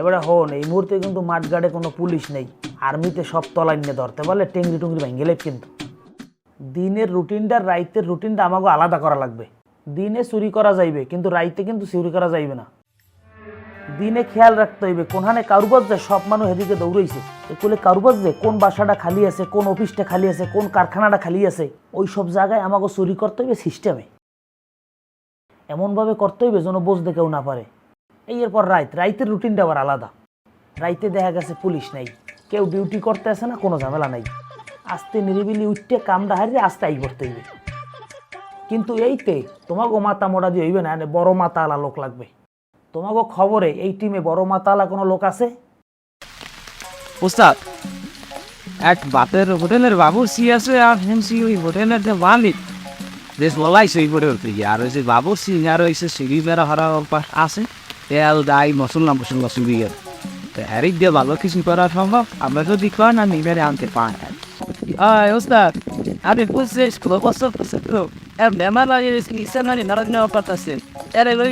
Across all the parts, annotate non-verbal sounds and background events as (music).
এবারে হন, এই মুহূর্তে কিন্তু মাঠগাড়ে কোনো পুলিশ নেই। আর্মিতে সব তলাই নিয়ে ধরতে পারলে টেঙ্গি টুঙ্গি ভেঙে গেলে কিন্তু। দিনের রুটিনটা, রাইতের রুটিনটা আমাকে আলাদা করা লাগবে। দিনে চুরি করা যাইবে, কিন্তু রাইতে কিন্তু চুরি করা যাইবে না। দিনে খেয়াল রাখতে হইবে, কোনখানে কারুবাজ যায়, সব মানুষ এদিকে দৌড়াইছে। এগুলো কারুবাজ যে কোন বাসাটা খালি আছে, কোন অফিসটা খালি আছে, কোন কারখানাটা খালি আছে, ওই সব জায়গায় আমাকে চুরি করতে হইবে সিস্টেমে এমনভাবে করতে হইবে যেন বুঝতে কেউ না পারে। এই এরপর রাইত, রাইতের রুটিনটা আবার আলাদা। রাইতে দেখা গেছে পুলিশ নাই। কেউ ডিউটি করতে আসে না, কোনো ঝামেলা নাই। আস্তে নিরিবিলি উঠতে কামটা হারিয়ে আস্তে আই করতে হইবে। কিন্তু এইতে তোমাকে মাথা মোড়া দিয়ে হইবে না বড় মাথা আলা লোক লাগবে। তোমাকে খবরে এই টিমে বড় মাথা আলা কোনো লোক আছে? ওস্তাদ এক বাতের হোটেলের বাবুর সি আছে আর হেমসি ওই হোটেলের যে মালিক। বেশ বলাই সেই উঠতে আর ওই যে বাবুর সি আর ওই যে সিঁড়ি বেড়া হারা আছে। তেল দাই মশলা মশলা গেল তো হ্যারিক দিয়ে ভালো কিছু করা সম্ভব। আমরা যদি কন আমি বেড়ে আনতে পারি। আয়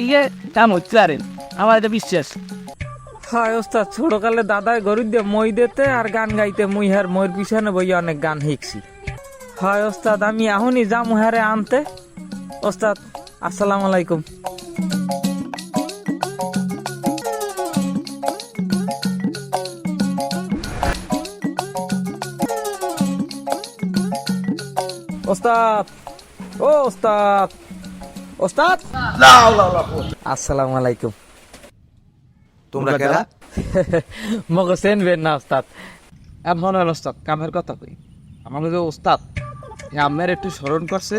ইয়ে কাম হচ্ছে আমার এটা বিশ্বাস। হয়, ওস্তাদ, ছোটকালে দাদায় গরু দিয়ে মই দিতে আর গান গাইতে মুই ময়ের পিছনে বই অনেক গান শিখছি হয়, ওস্তাদ, আমি এখনই যাম হারে আনতে। ওস্তাদ, আসসালামু আলাইকুম। ওস্তাদ। ও ওস্তাদ। ওস্তাদ? আসসালামু আলাইকুম। তোমরা কেরা? (laughs) মগো না ওস্তাদ। এমন হল ওস্তাদ কামের কথা কই? আমাকে যে ওস্তাদ আমের একটু স্মরণ করছে।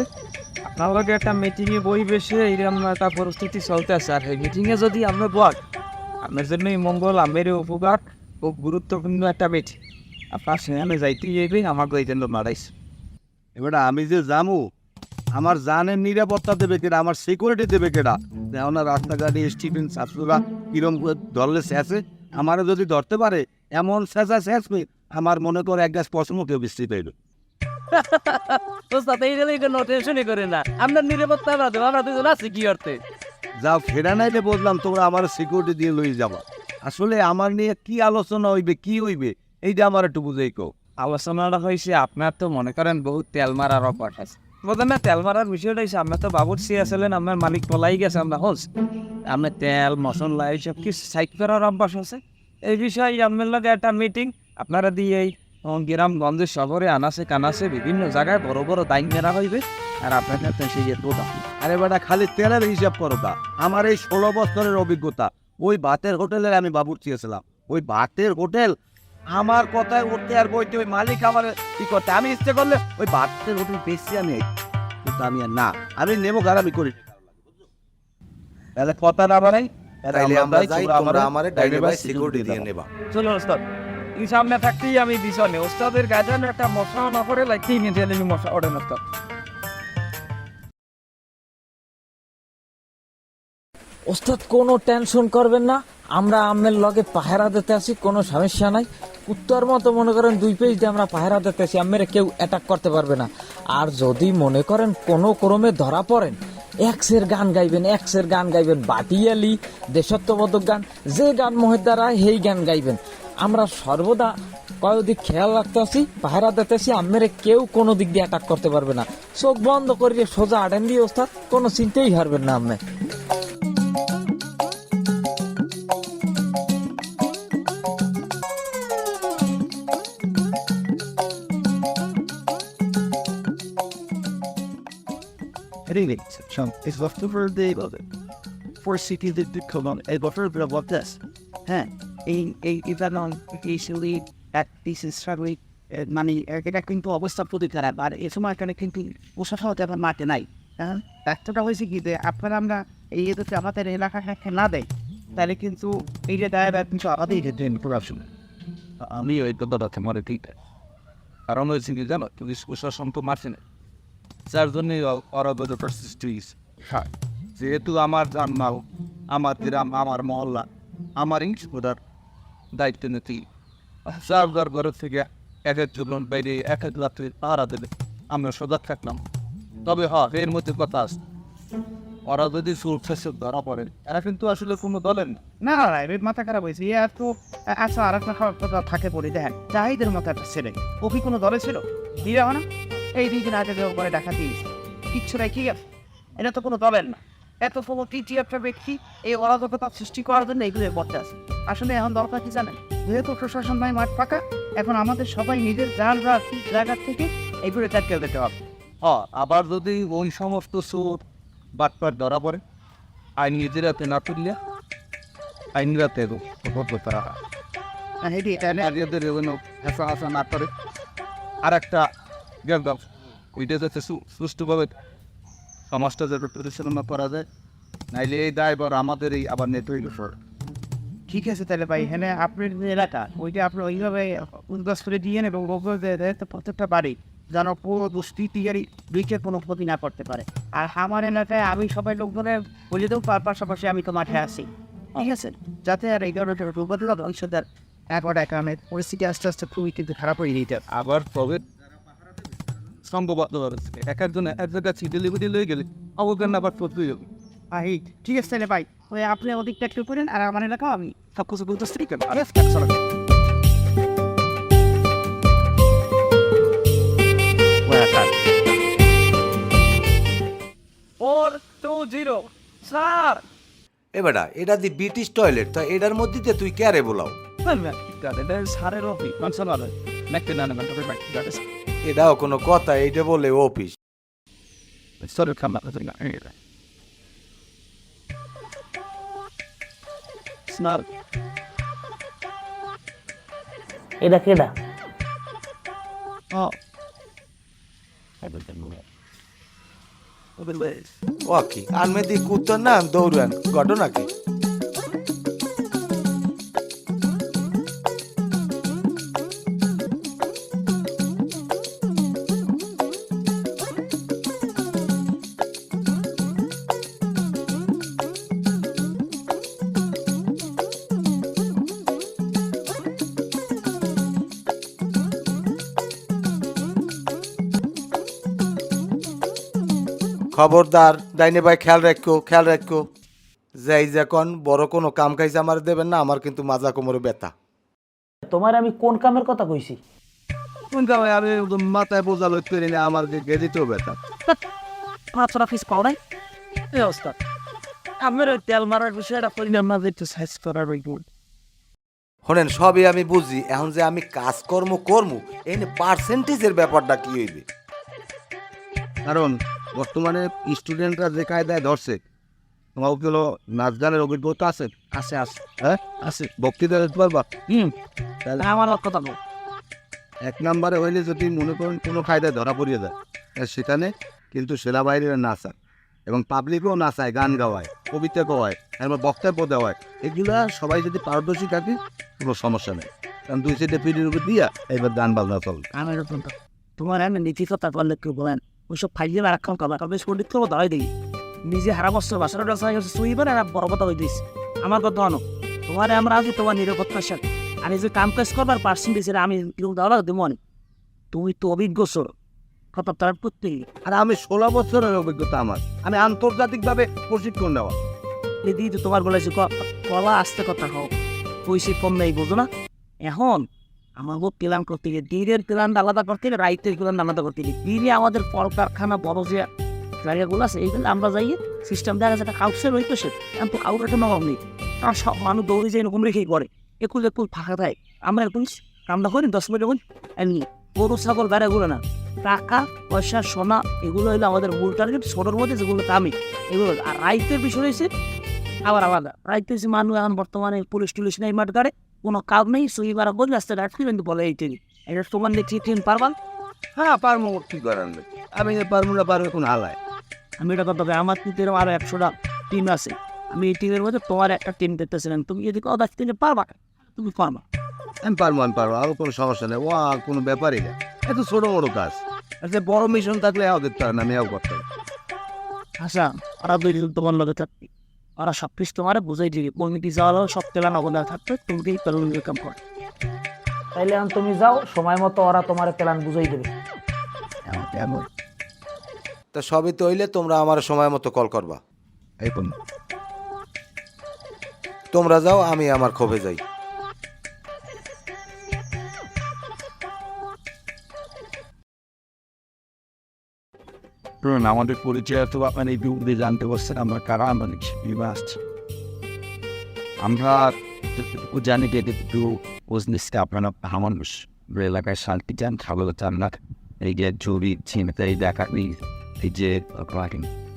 আপনার লগে একটা মিটিংয়ে বই বেশে এইরকম একটা পরিস্থিতি চলতে আছে। আর এই মিটিংয়ে যদি আমরা বল আমের জন্যই মঙ্গল আমের উপকার খুব গুরুত্বপূর্ণ একটা মিটিং আপনার সেখানে যাইতে গিয়ে আমাকে এই জন্য মারাইছে। এবার আমি যে জামু আমার জানের নিরাপত্তা দেবে কেডা আমার সিকিউরিটি দেবে কেডা? যেমন রাস্তাঘাটে স্টিফেন ছাত্ররা কিরম করে ধরলে শেষে আমারও যদি ধরতে পারে এমন শেষা শেষবে আমার মনে করে এক গাছ পশম কেউ বৃষ্টি পেল ওস্তাদ এই জন্য কোনো টেনশনই করে না। আপনার নিরাপত্তা আমরা দেবো আমরা দুজন আছি কি অর্থে? যাও ফেরা নাইলে বললাম তোমরা আমার সিকিউরিটি দিয়ে লই যাবা। আসলে আমার নিয়ে কি আলোচনা হইবে কি হইবে এইটা আমার একটু বুঝেই কো আলোচনাটা হয়েছে আপনার তো মনে করেন বহুত তেল মারার অপার আছে। প্রথমে তেল মারার বিষয়টা হয়েছে আপনার তো বাবুর সি আসলেন আপনার মালিক পলাই গেছে, আমরা হোস আপনার তেল, মশলা এইসব কি সাইড করার অভ্যাস আছে। এই বিষয়ে আপনার লগে একটা মিটিং আপনারা দিয়ে এই গ্রাম গঞ্জে শহরে আনাসে কানাসে বিভিন্ন জায়গায় বড় বড় দায়িত্ব মেরা হইবে, আর আপনার কাছে সেই তোটা আরে বেটা, খালি তেলের হিসাব করো তা আমার এই ষোলো বছরের অভিজ্ঞতা, ওই ভাতের হোটেলে আমি বাবুর চেয়েছিলাম ওই ভাতের হোটেল আমার কথায় উঠতে আর বইতে ওই মালিক আমার কি করতে? আমি ইচ্ছে করলে ওই ভাতের হোটেল বেশি আমি। কিন্তু আমি আর না। আমি নেব গারামি করি। তাহলে কথা না বানাই তাইলে আমরা যাই তোমরা আমারে ডাইনে সিকিউরিটি দিয়ে নেবা। চলো ওস্তাদ সামনে থাকতেই আমি পিছনে ওস্তাদের গাজন একটা মশা না করে গেলে মশা ওঠেন ওস্তাদ। ওস্তাদ, কোনো টেনশন করবেন না। আমরা আমের লগে পাহারা দিতে আসি, কোনো সমস্যা নাই। উত্তর মতো মনে করেন দুই পেজ দিয়ে আমরা পাহারা দিতে আসি, আমের কেউ অ্যাটাক করতে পারবে না। আর যদি মনে করেন কোনো ক্রমে ধরা পড়েন, এক্সের গান গাইবেন, এক্সের গান গাইবেন, বাটিয়ালি, দেশত্ববোধক গান, যে গান মোহের দ্বারা সেই গান গাইবেন। আমরা সর্বদা কয়দিক খেয়াল রাখতে আসি, পাহারা দিতে আসি, আমের কেউ কোনো দিক দিয়ে অ্যাটাক করতে পারবে না। চোখ বন্ধ করিয়ে সোজা আডেন দিয়ে ওস্তাদ, কোনো চিন্তাই হারবেন না আমি Anyway, so it's left over the four cities that did come on and buffer about this. হ্যাঁ এই এই ইভেন অন ইসিলি এক পিস স্ট্রাগলি মানে এটা কিন্তু অবস্থা প্রতি খারাপ আর এ সময় এখানে কিন্তু প্রশাসন তেমন মাঠে নাই হ্যাঁ একটা হয়েছে কি যে আপনারা আমরা এই এদেরকে আমাদের এলাকা হ্যাঁ না দেয় তাহলে কিন্তু এই যে দায় দায় কিন্তু আমাদের করাপশন আমি ওই কথাটা মনে ঠিক কারণ হয়েছে কি জানো পুলিশ প্রশাসন তো মারছে না যার জন্য অরাজকতা সৃষ্টি হয়েছে হ্যাঁ। যেহেতু আমার জন্মাও আমার গ্রাম আমার মহল্লা আমার ইংসুদার দায়িত্ব নিতে। যার যার ঘর থেকে এক একজন বাইরে এক এক রাত্রে পাহারা দেবে। আমরা সজাগ থাকলাম। তবে হ এর মধ্যে কথা আছে। ওরা যদি ধরা পড়ে এরা কিন্তু আসলে কোনো দলের না। না না মাথা খারাপ হয়েছে। ইয়ে তো আচ্ছা আর একটা খারাপ থাকে পড়ি দেখেন জাহিদের মতো একটা ছেলে ও কি কোনো দলে ছিল? দিয়ে না? এই দুই দিন আগে দেওয়া পরে দেখা দিয়েছে কিচ্ছু নাই কি আছে? এটা তো কোনো দলের না। এত কোনো তৃতীয় একটা ব্যক্তি এই অরাজকতা সৃষ্টি করার জন্য এগুলো করতে আছে আসলে এখন দরকার কি জানেন? যেহেতু প্রশাসন নাই মাঠ ফাঁকা এখন আমাদের সবাই নিজের যান জায়গার থেকে এইগুলো চাটকে দিতে হবে। হ্যাঁ আবার যদি ওই সমস্ত সুর বাটপাট ধরা পড়ে আইন নিজেরাতে না তুললে আইনরাতে তারা হ্যাঁ, এটি এটা না। নারীদের যেন হেসা হাসা না করে আর একটা গেলাম ওইটা যাতে সুষ্ঠুভাবে সমাজটা যাতে পরিচালনা করা যায় নাইলে এই দায়বার আমাদের এই আবার নেট ঠিক আছে তাহলে ভাই এখানে আপনার যে এলাকা ওইটা আপনি ওইভাবে উদ্বাস করে দিয়ে এবং প্রত্যেকটা বাড়ি যেন পুরো দুষ্কৃতি আর ব্রিচের কোনো ক্ষতি না করতে পারে। আর আমার এলাকায় আমি সবাই লোকজনের বলে দেবো পাশাপাশি আমি তো মাঠে আছি। ঠিক আছে? যাতে আর এই ধরনের রূপবদলা ধ্বংসদার একবার কারণে পরিস্থিতি আস্তে আস্তে খুবই কিন্তু খারাপ হয়ে দিতে আবার তবে সম্ভব এক একজন এক জায়গায় লিখে লয়ে গেলে অবজ্ঞান আবার করতেই হবে। ভাই ঠিক আছে তাহলে ভাই। ওই আপনি ওদিকটা একটু করেন আর আমার এলাকাও আমি। সব কিছু বলতেছি কেন? ফোর টু জিরো স্যার এ বেটা এটা দি ব্রিটিশ টয়লেট তা এটার মধ্যে দিয়ে তুই ক্যারে বলাও? অফিস না না এটাও কোনো কথা এইটা বলে অফিস। সরে খামা স্নার এটা কেডা ও কি আনমে দি কুত্তর নাম দৌড়ান ঘটনা কি খবরদার ডাইনে ভাই খেয়াল রাখো খেয়াল রাখো যাই যখন বড় কোনো কাম খাইছে আমার দেবেন না আমার কিন্তু মাজা কোমরে ব্যথা। তোমার আমি কোন কামের কথা কইছি? কোন জায়গায় আমি মাথায় বোঝা লইতে পারি না আমার গেদিতেও ব্যথা। পাঁচ অফিস পাও নাই? এই অবস্থা আমার ওই তেল মারার বিষয়টা পরিণাম না একটু সাইজ করার ওই গুণ। শোনেন সবই আমি বুঝি এখন যে আমি কাজকর্ম করমু এই পার্সেন্টেজের ব্যাপারটা কি হইবে? কারণ বর্তমানে স্টুডেন্টরা যে কায়দায় ধরছে তোমার কি হলো নাচ গানের অভিজ্ঞতা আছে? আছে আছে। হ্যাঁ? আছে। বক্তৃতা দিতে পারবা? হুম। তাহলে আমার কথা বল এক নম্বরে হইলে যদি মনে করেন কোনো কায়দায় ধরা পড়িয়ে যায় সেখানে কিন্তু সেনাবাহিনীরা নাচায় এবং পাবলিকও নাচায় গান গাওয়ায় কবিতা গাওয়ায় এরপর বক্তব্য দেওয়ায়। এগুলা সবাই যদি পারদর্শী থাকে কোনো সমস্যা নেই। কারণ দুই সাইডে পিড়ির উপর দিয়া এবার গান বাজনা চলবে। আমার তোমার আমি নীতি কথা বললে কেউ বলেন। ওইসব ফাইলে রাখাম কবা কবে পণ্ডিত করব দাঁড়াই দিই নিজে হারা বাসার রাখা গেছে সুইবার আর বড় কথা হয়ে আমার কথা আনো তোমার আমরা আছি তোমার নিরাপত্তার সাথে। আমি যে কাম কাজ করবার পার্সেন্টেজ আমি দেওয়া লাগবে মনে। তুমি তো অভিজ্ঞ সর। কথা তার প্রত্যেক আর আমি ষোলো বছরের অভিজ্ঞতা আমার। আমি আন্তর্জাতিকভাবে প্রশিক্ষণ নেওয়া। দিদি তো তোমার বলেছি ক- কলা আসতে কথা হোক পয়সা কম নেই বুঝো না। এখন আমাকে প্ল্যান করতে গিয়ে দিনের প্ল্যান আলাদা করতে গেলে রাইতের প্ল্যান আলাদা করতে গিয়ে। দিনে আমাদের কলকারখানা, বড় যে জায়গাগুলো আছে এইগুলো আমরা যাই সিস্টেম দেখা যাচ্ছে কাউসের হইতো সে এখন তো কাউর একটা নবাব নেই। কারণ সব মানুষ দৌড়ে যায় এরকম রেখেই করে। একুল একুল ফাঁকা দেয়। আমরা এরকম কামটা করি, দশ মিনিট করি এমনি। গরু, ছাগল বেড়াগুলো না। টাকা, পয়সা, সোনা, এগুলো হলো আমাদের মূল টার্গেট ছোটোর মধ্যে যেগুলো দামি, এগুলো। আর রাইতের বিষয় রয়েছে আবার আলাদা। রাইতে যে মানুষ এখন বর্তমানে পুলিশ টুলিশ নেই মাঠ গাড়ে কোনো কাজ নেই সুই বারা বলে রাস্তায় রাখতে কিন্তু বলে এই ট্রেন এটা তোমার দেখছি ট্রেন পারবা? হ্যাঁ পারব কি করার। আমি পারব না পারব এখন হালায়। আমি এটা হবে আমার কিন্তু এরকম আরও একশোটা টিম আছে। আমি এই টিমের মধ্যে তোমার একটা টিম দেখতেছিলাম তুমি যদি কথা টিমে পারবা তুমি পারবা। আমি পারব আমি পারব আরও কোনো সমস্যা নেই। ও আর কোনো ব্যাপারই না। এত ছোটো বড়ো কাজ। আর বড় মিশন থাকলে এও দেখতে হয় না আমি এও করতে। আচ্ছা ওরা দুই দিন তোমার লগে থাকবে। ওরা সব কিছু তোমার বুঝাই দিবে। কমিটি যাওয়া সব তেলা নগদা থাকবে তুমি কি পেলুন কাম করে। তাইলে এখন তুমি যাও সময় মতো ওরা তোমার প্ল্যান বুঝাই দেবে। তা সবই তো হইলে তোমরা আমার সময় মতো কল করবা। এই তোমরা যাও আমি আমার ক্ষোভে যাই। শুনুন আমাদের পরিচয় তো আপনার এই বিরুদ্ধে জানতে পারছেন, আমরা কারা, আমরা বিবাহ আসছি আমরা জানি যে একটু বুঝতেছি আপনারা মানুষ এলাকায় শান্তি চান ভালো চান না। এই যে চুরি, ছিনতাই, ডাকাতি, এই যে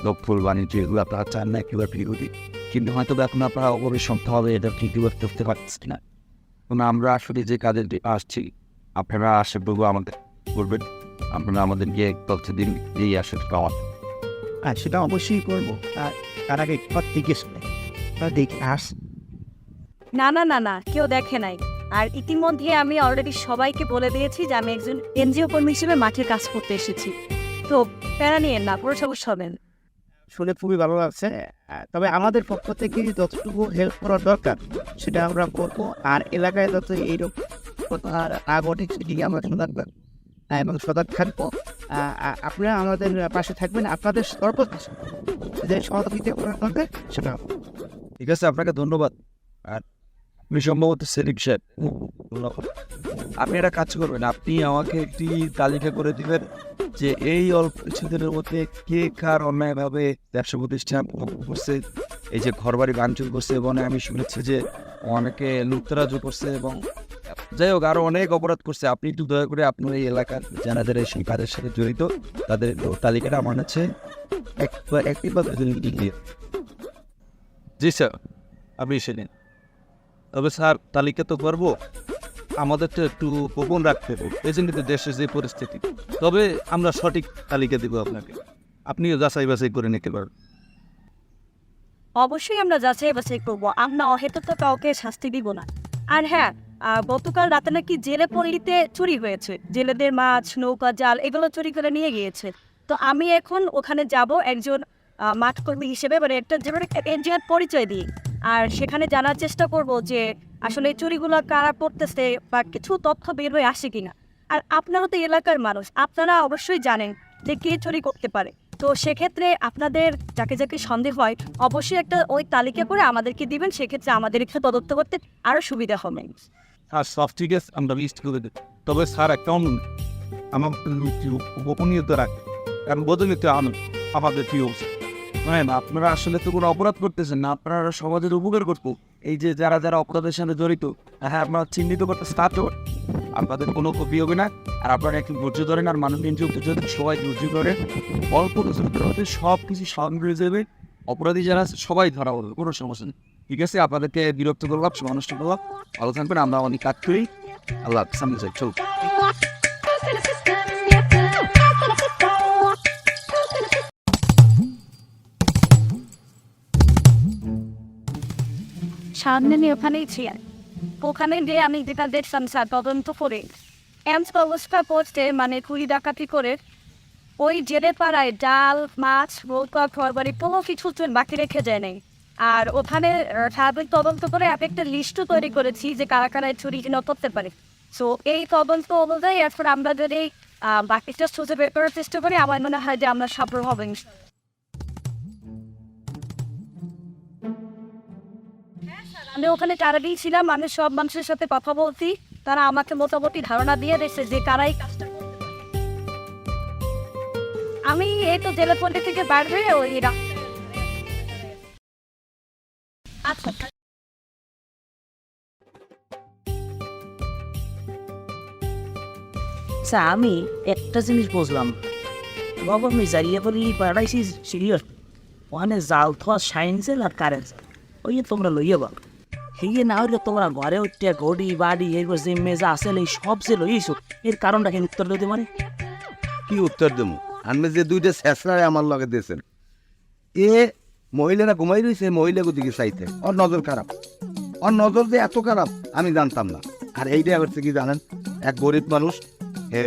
লোকফুল বাণিজ্য, এগুলো আপনারা চান না এগুলো বিরোধী। কিন্তু হয়তো এখন আপনারা অপরিসম্ভবভাবে এটা ঠিকই করতে পারছি না। আমরা আসলে যে কাজে আসছি, আপনারা আশেপাশে আমাদের করবেন। আপনারা আমাদেরকে প্রতিদিন দিয়ে আসেন পাওয়ার আর সেটা অবশ্যই করব। আর তার আগে একবার দিকে শুনে দেখে আস না না না না কেউ দেখে নাই। আর ইতিমধ্যে আমি অলরেডি সবাইকে বলে দিয়েছি যে আমি একজন এনজিও কর্মী হিসেবে মাঠে কাজ করতে এসেছি। তো প্যারা নিয়ে না পুরো সমস্যা হবেন শুনে খুবই ভালো লাগছে। তবে আমাদের পক্ষ থেকে যতটুকু হেল্প করার দরকার সেটা আমরা করব। আর এলাকায় যত এইরকম কথা না ঘটে সেটি আমরা আহ, এবং সতর্ক থাকব। আপনারা আমাদের পাশে থাকবেন, আপনাদের যে সহযোগিতা করার দরকার সেটা ঠিক আছে, আপনাকে ধন্যবাদ। আর আপনি সম্ভবত সাহেব। আপনি একটা কাজ করবেন, আপনি আমাকে একটি তালিকা করে দিবেন যে এই অল্প কিছুদিনের মধ্যে কে কার অন্যায়ভাবে ব্যবসা প্রতিষ্ঠান করছে, এই যে ঘরবাড়ি ভাঙচুর করছে, এবং আমি শুনেছি যে অনেকে লুপ্তরাজও করছে, এবং যাই হোক আরও অনেক অপরাধ করছে। আপনি একটু দয়া করে আপনার এই এলাকার যারা যারা সেই কাজের সাথে জড়িত তাদের তালিকাটা আমার কাছে জি স্যার আপনি এসে নিন। তবে স্যার তালিকা তো করব। আমাদের তো একটু গোপন রাখতে হবে। এই জন্য তো দেশের যে পরিস্থিতি। তবে আমরা সঠিক তালিকা দেবো আপনাকে। আপনিও যাচাই বাছাই করে নিতে পারবেন। অবশ্যই আমরা যাচাই বাছাই করব। আমরা অহেতুক তো কাউকে শাস্তি দিব না। আর হ্যাঁ গতকাল রাতে নাকি জেলে পল্লীতে চুরি হয়েছে। জেলেদের মাছ, নৌকা, জাল, এগুলো চুরি করে নিয়ে গিয়েছে। তো আমি এখন ওখানে যাব একজন মাঠকর্মী হিসেবে মানে একটা যেমন এনজিওর পরিচয় দিই। আর সেখানে জানার চেষ্টা করব যে, আসলে চুরিগুলো কারা করতেছে বা কিছু তথ্য বের হয়ে আসে কিনা। আর আপনারা তো এলাকার মানুষ, আপনারা অবশ্যই জানেন যে কে চুরি করতে পারে। তো সেক্ষেত্রে আপনাদের যাকে যাকে সন্দেহ হয়, অবশ্যই একটা ওই তালিকা করে আমাদেরকে দিবেন। সেক্ষেত্রে আমাদের এখানে তদন্ত করতে আরও সুবিধা হবে। ঠিক আছে আমরা লিস্ট করে দেব তবে স্যার অন্য আমার গোপনীয়তা রাখে কারণ বোঝেনি তো আমি আমাদের কি অবস্থা হ্যাঁ আপনারা আসলে তো কোনো অপরাধ করতেছেন না। আপনারা সমাজের উপকার করব। এই যে যারা যারা অপরাধের সাথে জড়িত হ্যাঁ আপনারা চিহ্নিত করতে স্টার্ট আপনাদের কোনো ক্ষতি হবে না। আর আপনারা একটু ধৈর্য ধরেন আর মানুষ কিন্তু যদি সবাই ধৈর্য ধরে অল্প কিছু সব কিছু সামনে যাবে অপরাধী যারা সবাই ধরা হবে কোনো সমস্যা নেই। ঠিক আছে? আপনাদেরকে বিরক্ত করলাম মানুষ করলাম। ভালো থাকবেন, আমরা অনেক কাজ করি। আল্লাহ সামনে যাই সামনে নিয়ে ওখানেই ছিলেন ওখানে যে আমি যেটা দেখলাম স্যার তদন্ত করে এমস অবস্থা করতে মানে কুড়ি ডাকাতি করে, ওই জেলে পাড়ায় ডাল, মাছ, নৌকা, ঘরবাড়ি, কোনো কিছু বাকি রেখে যায় নাই। আর ওখানে সার্বিক তদন্ত করে আমি একটা লিস্টও তৈরি করেছি যে কারা কারা চুরি কিনা করতে পারে। সো এই তদন্ত অনুযায়ী এখন আমরা যদি বাকিটা খুঁজে বের করার চেষ্টা করি, আমার মনে হয় যে আমরা সফল হবেন আমি ওখানে তারা ছিলাম, আমি সব মানুষের সাথে কথা বলছি। তারা আমাকে মোটামুটি ধারণা দিয়ে দিয়েছে যে কারাই কাজটা। আমি এই তো জেলা পল্লী থেকে হয়ে ওই রাস্তায়- আচ্ছা আচ্ছা। আমি একটা জিনিস বুঝলাম। বাবা আমি যাইয়ে বলি পারাইছি সিরিয়াস ওখানে জাল থোয়া সাইন্সেল আর কারেন্ট ওই যে তোমরা লইয়ে বল। হিয়ে না হইলে তোমরা ঘরে উঠতে গড়ি বাড়ি এগুলো যে মেজা আছে এই সব যে লইয়েছো এর কারণটা কেন উত্তর দিতে পারে? কি উত্তর দেবো? আমি যে দুইটা শেষরায় আমার লগে দিয়েছেন। এ মহিলারা ঘুমাই রয়েছে মহিলাকে দিকে চাইতে। ওর নজর খারাপ। ওর নজর যে এত খারাপ আমি জানতাম না। আর এইটা হচ্ছে কি জানেন? এক গরিব মানুষ হে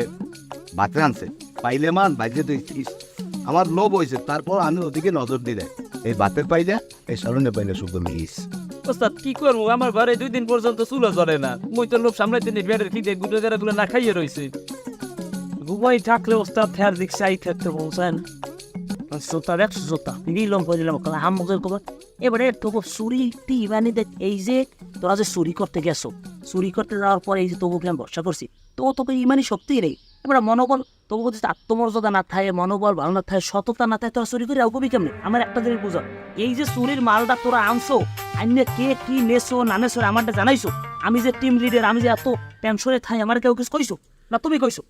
বাতে আনছে। পাইলে মান বাইরে তো ইস আমার লোভ হয়েছে তারপর আমি ওদিকে নজর দিলে এই বাতের পাইলে এই স্মরণে পাইলে শুধু ইস। ওস্তাদ কি করব? আমার ঘরে দুই দিন পর্যন্ত চুলো জ্বলে না। মুই তো লোক সামলাইতে নি বেড়ের খিদে গুলো যারা গুলো না খাইয়ে রয়েছে ঘুমাই থাকলে ওস্তাদ ফের দিক চাই থাকতে বলছেন। জোতা দেখ জোতা নিলাম করে দিলাম হামকের খবর এবারে তোকে চুরি টি মানে দেখ এই যে তোরা যে চুরি করতে গেছো চুরি করতে যাওয়ার পরে এই যে তোকে আমি ভরসা করছি তো তোকে ইমানই শক্তি নেই এবার মনোবল তোকে যদি আত্মমর্যাদা না থাকে মনোবল ভালো না থাকে সততা না থাকে তোরা চুরি করে আউকবি কেমনি আমার একটা জিনিস বুঝো এই যে চুরির মালটা তোরা আনছো আইনে কে কি নেছো না নেছো আমারটা জানাইছো আমি যে টিম লিডার আমি যে এত টেনশনে থাই আমার কেউ কিছু কইছো না তুমি কইছো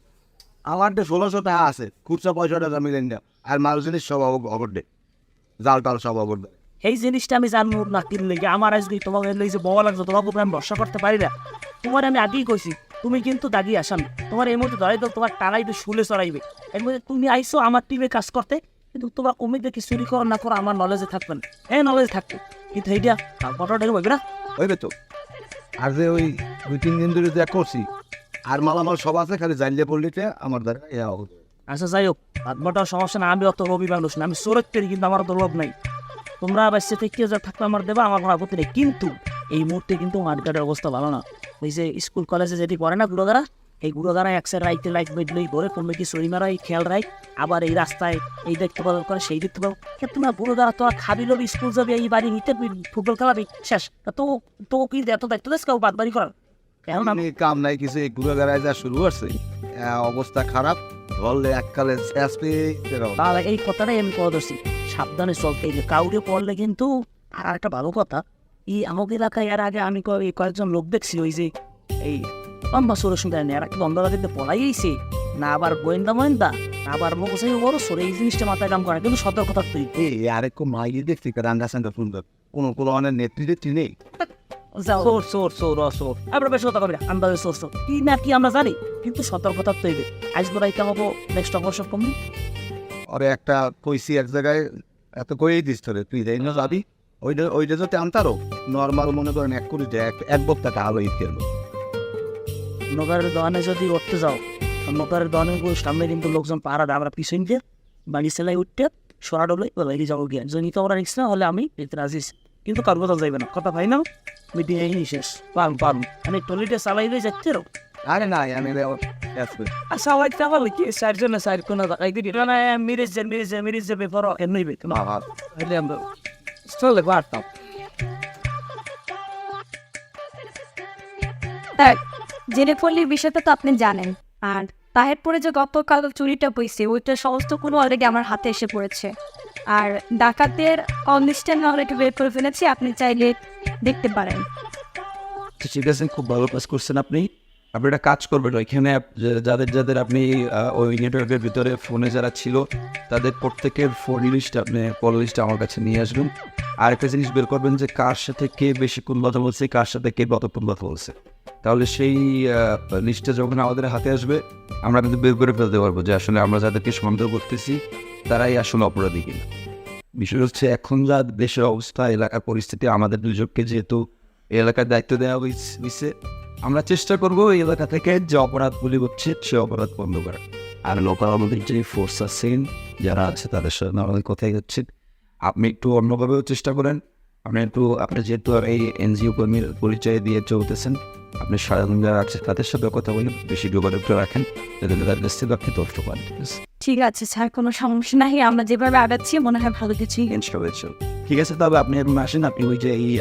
আমার তো ষোলোশো টাকা আছে খুচরা পয়সাটা আমি লেন আর মাল জিনিস সব অগর দে। জাল টাল সব অগর দে। এই জিনিসটা আমি জানব না কিনলে আমার আজকে তোমাকে যে বলা লাগছে তোমাকে উপরে আমি ভরসা করতে পারি না। তোমার আমি আগেই কইছি তুমি কিন্তু দাগি আসামি। তোমার এই মুহূর্তে তো তোমার টানাইবে শুলে চড়াইবে। এর মধ্যে তুমি আইসো আমার টিমে কাজ করতে কিন্তু তোমার কমে দেখি চুরি করো না করো আমার নলেজে থাকবে না। হ্যাঁ নলেজে থাকবে কিন্তু এইটা ঘটনাটা বলবে না? হইবে তো। আর যে ওই দুই তিন দিন ধরে যা করছি আর মালামাল সব আছে, খালি জানলে পড়লিতে আমার দ্বারা ইয়া হবে। আচ্ছা যাই হোক হাত বাটার সমস্যা না আমি অত রবি মানুষ না, আমি চোরের কিন্তু আমার অত নাই। তোমরা বাচ্চা থেকে যা থাকলে আমার দেবা, আমার কোনো আপত্তি নেই। কিন্তু এই মুহূর্তে কিন্তু মার্কেটের অবস্থা ভালো না। ওই যে স্কুল, কলেজে যেটি পড়ে না গুড়োদারা এই গুড়োদারা এক সাইড রাইতে লাইট বেডলেই ভরে কমবে কি চুরি মারা, এই খেয়াল রাখ আবার এই রাস্তায় এই দেখতে পাবো করে সেই দেখতে পাবো কে তোমার গুড়োদারা তোরা খাবি লবি, স্কুল যাবি, এই বাড়ি নিতে, ফুটবল খেলাবি, শেষ। তো তো কি এত দায়িত্ব দেশ কেউ বাদ বাড়ি করার? এখন আমি আমি কাম নাই কিছু ঘুরে বেড়ায় যা শুরু করছে। অবস্থা খারাপ ধরলে এককালে শেষ এই কথাটাই আমি সাবধানে চলতে। কাউকে পড়লে কিন্তু আর একটা ভালো কথা এই আমাকে এলাকায় এর আগে আমি কয়েকজন লোক দেখছি ওই যে এই লম্বা সরে শুনতে আর একটা দ্বন্দ্ব কিন্তু পলাইছে না আবার গোয়েন্দা মোয়েন্দা না আবার মুখে বড় সরে এই জিনিসটা মাথায় কাম করে কিন্তু সতর্কতা তুই। এই আরেক মাইয়ে দেখছি রান্না সুন্দর। কোনো কোনো অনেক নেতৃত্ব নেই। যাও। সোর সোর সোর সোর আমরা বেশ কথা কবি আন্দাজে সোর সোর কি না কি আমরা জানি কিন্তু সতর্কতা তৈরি আজ গোড়াইতে হব নেক্সট অবসর কম? ওরে একটা কইছি এক জায়গায় এত কইই দিস তোরে তুই যাই না যাবি ওইটা ওইটা যদি আনতারও নর্মাল মনে করেন এক কোটি এক এক বক্তা টাকা ঈদ খেলব নগরের দোকানে যদি উঠতে যাও নগরের দোকানে সামনে কিন্তু লোকজন পাহারা দেয় আমরা পিছন দিয়ে বাড়ি সেলাই উঠতে সরা ডলে এগিয়ে যাব গিয়ে। যদি তোমরা রিক্স না হলে আমি এতে রাজি আছি। কিন্তু কার কথা যাইবে না। কথা ভাই না মিটিং এই শেষ। পারুন পারুন আমি টলিটে চালাইলে যাচ্ছে রো আরে না আমি আর চালাইতে পারলে কি? চারজনে চার কোনো জায়গায় দিবি। মানে মিরিজ যে মিরিজ যে মিরিজ যে বেফর এমনি বে না বাবা হইলে আমরা চলে দেখ জেনে পড়লির বিষয়টা তো আপনি জানেন। আর তাহেরপুরে যে গতকাল চুরিটা বইছে, ওইটা সমস্ত কোনো অলরেডি আমার হাতে এসে পড়েছে। আর ডাকাতের অনিষ্ট আমি অলরেডি বের করে ফেলেছি, আপনি চাইলে দেখতে পারেন। তো ঠিক আছে, খুব ভালো কাজ করছেন আপনি। আপনি একটা কাজ করবেন, ওইখানে যাদের যাদের আপনি ওই নেটওয়ার্কের ভিতরে ফোনে যারা ছিল, তাদের প্রত্যেকের ফোন লিস্ট আপনি কল লিস্ট আমার কাছে নিয়ে আসবেন। আর একটা জিনিস বের করবেন যে কার সাথে কে বেশিক্ষণ কথা বলছে, কার সাথে কে কতক্ষণ কথা বলছে। তাহলে সেই লিস্টটা যখন আমাদের হাতে আসবে, আমরা কিন্তু বের করে ফেলতে পারব যে আসলে আমরা যাদেরকে সন্দেহ করতেছি, তারাই আসলে অপরাধী কিনা। বিষয় হচ্ছে, এখন যা দেশের অবস্থা, এলাকার পরিস্থিতি, আমাদের দুজনকে যেহেতু এলাকার দায়িত্ব দেওয়া হয়েছে- আমরা চেষ্টা করব এই এলাকা থেকে যে অপরাধগুলি হচ্ছে, সে অপরাধ বন্ধ করা আর লোকাল আমাদের যে ফোর্স আছেন যারা আছে, তাদের সাথে আমাদের কথাই হচ্ছে, আপনি একটু অন্যভাবেও চেষ্টা করেন। আপনি একটু আপনি যেহেতু এই এনজিও কর্মীর পরিচয় দিয়ে চলতেছেন আপনি সাধারণ যারা আছে তাদের সাথে কথা বলে বেশি যোগাযোগটা রাখেন যাতে তাদের কাছ থেকে আপনি তথ্য পান। ঠিক আছে স্যার কোনো সমস্যা নাই আমরা যেভাবে আগাচ্ছি মনে হয় ভালো কিছু ঠিক আছে তবে আপনি এখন আসেন আপনি ওই যে এই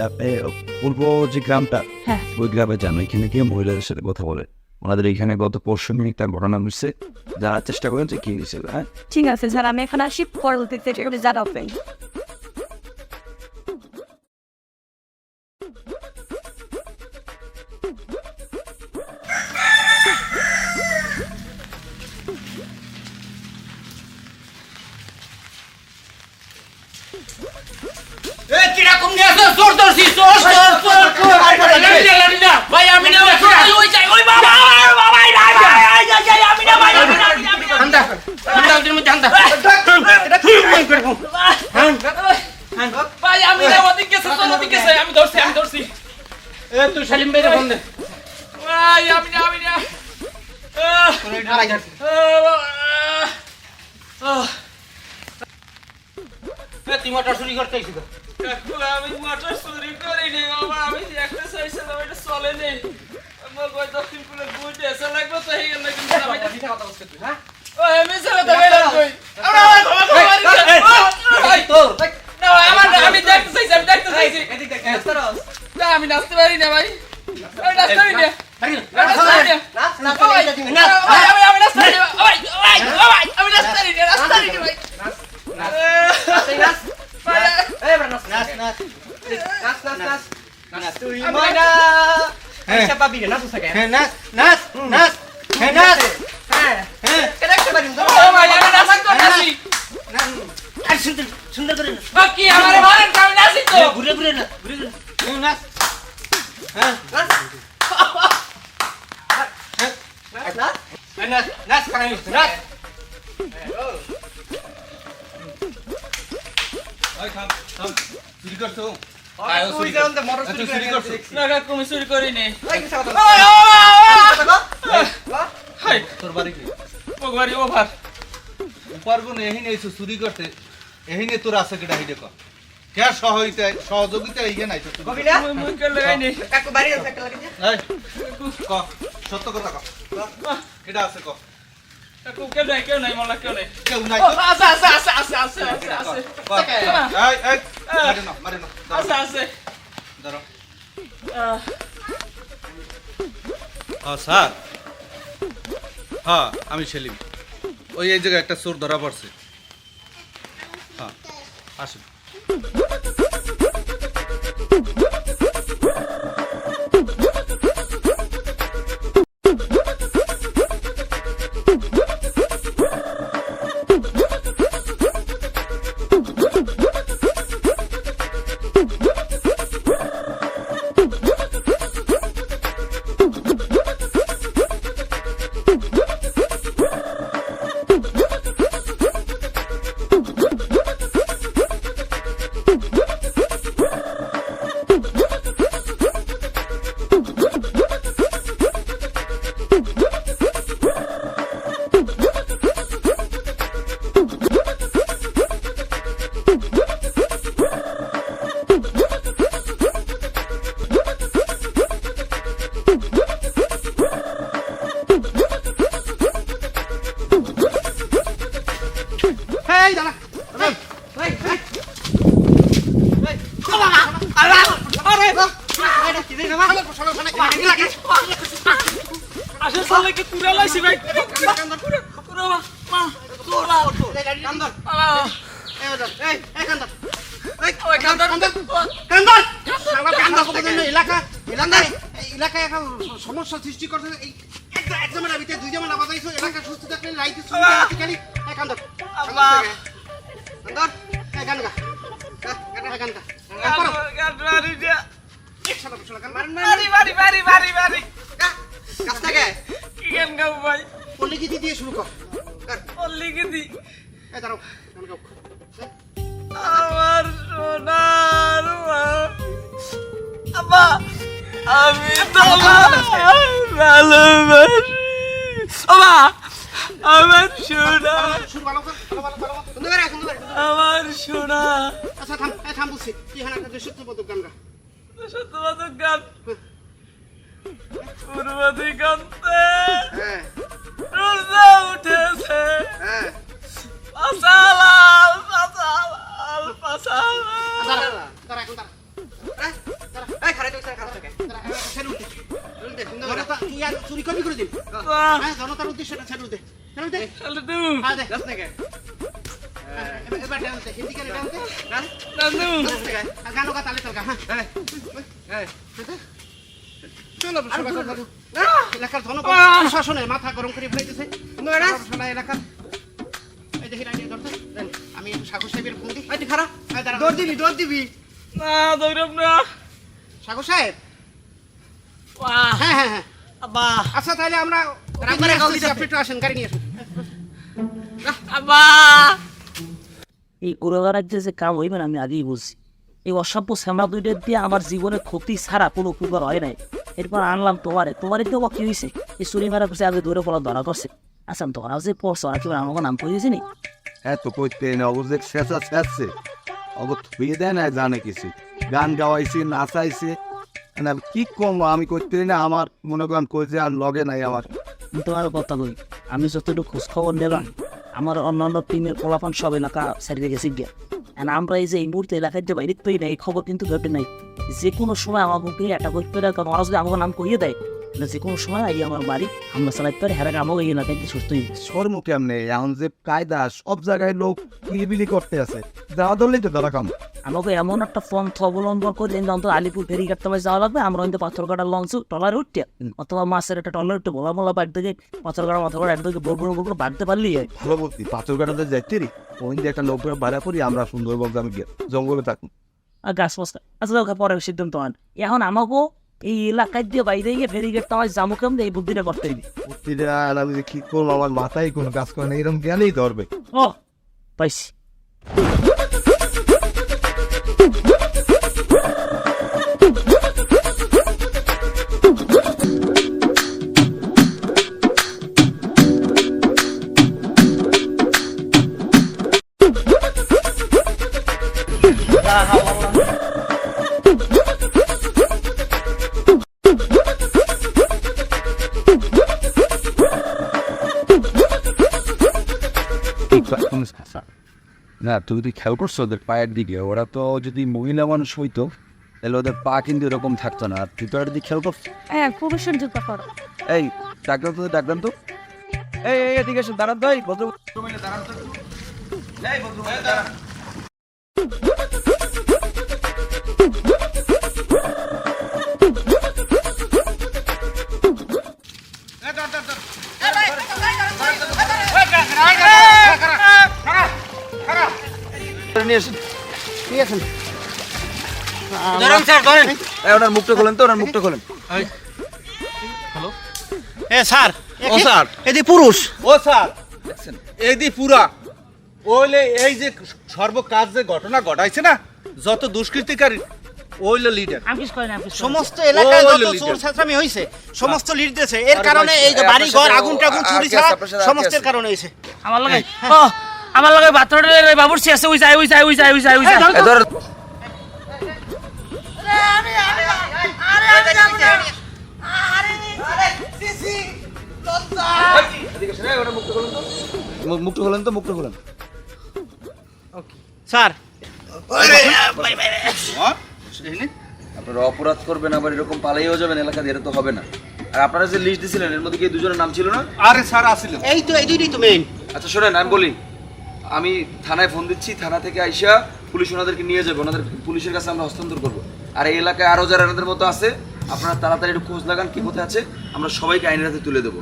পূর্ব যে গ্রামটা হ্যাঁ। ওই গ্রামে যান ওইখানে গিয়ে মহিলাদের সাথে কথা বলেন। ওনাদের এইখানে গত পরশু একটা ঘটনা ঘটছে যারা চেষ্টা করেন যে কি হয়েছিল হ্যাঁ? ঠিক আছে স্যার আমি এখন আসি পরবর্তীতে আমি ধরছি তুই সালিম চুরি করতে কাকু, আমি মোটর চুরি করিনি বাবা আমি একটা চাইছিলাম এটা চলে নেই আমার ওই দক্ষিণ কুলে বুঝে এসে লাগবে তো এই গেল কিন্তু আমি কথা বলছিস তুই হ্যাঁ ও আমি সারা দাঁড়াই কই আমরা আমি দেখতে চাইছি আমি দেখতে চাইছি না আমি নাচতে পারি না ভাই আমি নাচতে পারি না আমি নাচতে পারি না ভাই, আমি আমি নাচতে পারি না ভাই, ভাই, ভাই, আমি নাচতে পারি না নাচতে পারি না ভাই ভাই, ও ভাই, আমি নাচি তো নাচি। না কাকু, আমি চুরি করিনি। হাই, তোর বাড়ি কি ও বাড়ি ওভার। পারব না এহিনে এসে চুরি করতে এহিনে তোর আছে কেটা হিডে কর কে সহযোগিতা সহযোগিতা ইয়ে নাই তো তুই মুই- মুই কেন লাগাইনি? এই, ক সত্য কথা ক কেটা আছে ক কাকু, কেউ নাই, কেউ নাই, মোল্লা, কেউ নাই। কেউ নাই ও? আছে, আছে, আছে, আছে, আছে, আছে, আছে। ক। না। এই এই মারে না মারে না আছে, আছে। ধরো। স্যার। হ্যাঁ আমি সেলিম। ওই এই জায়গায় একটা চোর ধরা পড়ছে। হ্যাঁ আসুন। সমস্যা সৃষ্টি করছে। এই একটা এক জামেলা ভিতরে দুই জামেলা বাজাইছো এলাকা সুস্থ থাকলে লাইতে খালি। কান্দর আল্লাহ। কান্দর এই গান গা গান্ডারি দিয়া। শুরু কর। আমার সোনার মা। আব্বা, আমি তোমায় ভালোবাসি। ওমা, আমার সোনা। আমার সোনা। আচ্ছা থাম থাম বলছি তুই হানা একটা সত্য পদক গান গা সত্যবাদক গান পূর্ব দিগন্তে হ্যাঁ উঠেছে। পাশালাল পাশালাল পাশালাল। দাঁড়া দাঁড়া এখন দাঁড়া চুরি করবি করে দিন। হ্যাঁ জনতার উদ্দেশ্যটা ছেড়ে উঠে ছেড়ে উঠে হ্যাঁ দে এবার ডান্স হিন্দি গানে ডান্স গান নানু আর গানও তালে তালকা হ্যাঁ চলো চলো এলাকার প্রশাসনের মাথা গরম করে ফেলাইতেছে এলাকার এই দেখি রাইডে আমি সাগর সাহেবের ফোন দিই খারাপ দৌড় দিবি দৌড় দিবি। না দৌড়ব না। সাগর সাহেব? বাহ হ্যাঁ হ্যাঁ হ্যাঁ। আব্বা। আচ্ছা তাহলে আমরা রামবারে গাউলি আপনি একটু আসেন গাড়ি নিয়ে আসুন। আব্বা। এই যে কাম হইবে না আমি আগেই বুঝছি এই অসভ্য শ্যামলা দুইটা দিয়ে আমার জীবনে ক্ষতি ছাড়া কোনো উপকার হয় নাই। এরপর আনলাম তোমারে। তোমারই তো কি হয়েছে এই চুরি মারা করছে আগে দূরে পড়া ধরা করছে। আচ্ছা তোরাও যে পড়ছো আর কি আমাকে নাম দিয়েছি নি হ্যাঁ তো কইতে না অবশ্যই শেষা শেষছে জানে কিছু। গান গাওয়াইছে, নাচাইছে। কি কম আমি করতে না, আমার মনে করেন কইছে আর লগে নাই আমার। আমি তোমার কথা বলি আমি যতটুকু খোঁজ খবর নিলাম, আমার অন্যান্য টিমের ফলাফল সব এলাকা সারিয়ে গেছে গিয়া। And আমরা এই যে এই মুহূর্তে এলাকায় যে বাইরে তৈরি নাই খবর কিন্তু ঘটে নাই। যে কোনো সময় আমাকে একটা করতে পারে, কারণ যদি আমাকে নাম করিয়ে দেয় তাহলে যে কোনো সময় আমার বাড়ি চালাইতে পারি সুস্থ গেছে শর্ম কেমনে এখন যে কায়দা সব জায়গায় লোক করতে আছে যাওয়া ধরলেই তো ধরা কাম আমাকে এমন একটা পন্থ অবলম্বন করে যে অন্তত আলিপুর যাওয়া লাগবে আমরা কিন্তু পাথর কাটার লঞ্চ টলার উঠতে অথবা মাছের একটা টলার উঠতে মোলা বাড়তে পাথর কাটা মাথা কাটা একদিকে বড় বড় বড় বাড়তে পারলি। ভালো বলছি পাথর কাটাতে যাইতে রি ওই যে একটা লোক ভাড়া করি আমরা সুন্দরবন গিয়ে জঙ্গলে থাকুন আর গাছ ফাছ আচ্ছা পরে সিদ্ধান্ত আন এখন আমাকেও এই এলাকায় দিয়ে বাইরে গিয়ে ফেরিঘাট তোমার জামু কেমন এই বুদ্ধিটা করতে দিবি বুদ্ধিটা আমি যে কি করব? আমার মাথায় কোনো কাজ করে না এরকম জ্ঞানেই ধরবে ও পাইছি। না তুই যদি খেয়াল করছ ওদের পায়ের দিকে ওরা তো যদি মহিলা মানুষ হইতো তাহলে ওদের পা কিন্তু এরকম থাকতো না। আর তুই তো যদি খেয়াল করছ হ্যাঁ পুরুষের জুতো করো। এই ডাকলাম তো ডাকলাম তো। এই এই এদিকে এসে দাঁড়ান তো এই ভদ্র নিয়ে এসেন ধরেন স্যার ধরেন। এই ওনার মুখটা খোলেন তো ওনার মুখটা খোলেন। এ স্যার। ও স্যার। এদি পুরুষ। ও স্যার। এদি পুরা। ওইলে এই যে সর্বকাজ যে ঘটনা ঘটাইছে না যত দুষ্কৃতিকারী ওইলো লিডার। সমস্ত এলাকায় যত চোর ছাত্রামি হইছে সমস্ত লিড দিয়েছে। এর কারণে এই যে বাড়ি ঘর আগুন টাগুন চুরি ছাড়া সমস্তের কারণে আমার লাগে? ও আমার লাগে বাথরুমের বাবুর সি আছে ওই যায় ওই যায় ওই যায় ওই যায় ওই যায়। ধর মুখটা খোলেন তো মুখটা খোলেন। স্যার। আপনারা অপরাধ করবেন আবার এরকম পালাইও যাবেন এলাকা দিয়ে তো হবে না। আর আপনারা যে লিস্ট দিছিলেন এর মধ্যে কি দুজনের নাম ছিল না? আরে স্যার আসিল এই তো এই দুইটাই তো মেইন আচ্ছা শোনেন আমি বলি। আমি থানায় ফোন দিচ্ছি থানা থেকে আইসা পুলিশ ওনাদেরকে নিয়ে যাবে। ওনাদের পুলিশের কাছে আমরা হস্তান্তর করব। আর এই এলাকায় আরও যারা এনাদের মতো আছে আপনারা তাড়াতাড়ি একটু খোঁজ লাগান কি কোথায় আছে আমরা সবাইকে আইনের হাতে তুলে দেবো।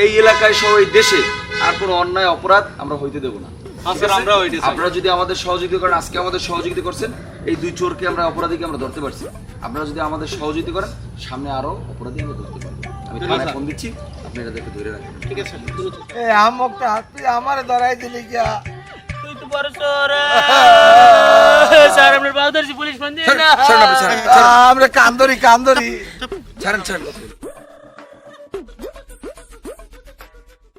এই এলাকায় সহ এই দেশে আর কোনো অন্যায় অপরাধ আমরা হইতে দেবো না। আপনারা যদি আমাদের সহযোগিতা করেন আজকে আমাদের সহযোগিতা করছেন এই দুই চোরকে আমরা অপরাধীকে আমরা ধরতে পারছি। আপনারা যদি আমাদের সহযোগিতা করেন সামনে আরও অপরাধী আমরা ধরতে পারব। আমি থানায় ফোন দিচ্ছি আপনি এদেরকে ধরে রাখেন। আমকটা তুই আমার ধরাই দিলি গিয়া। তো বড় চোর (laughs) স্যার আপনার বাউদার পুলিশ ফোন দিয়ে না ছাড়েন আপনি, ছাড়েন, ছাড়েন। আমরা কান্দরি কান্দরি। ছাড়েন ছাড়েন।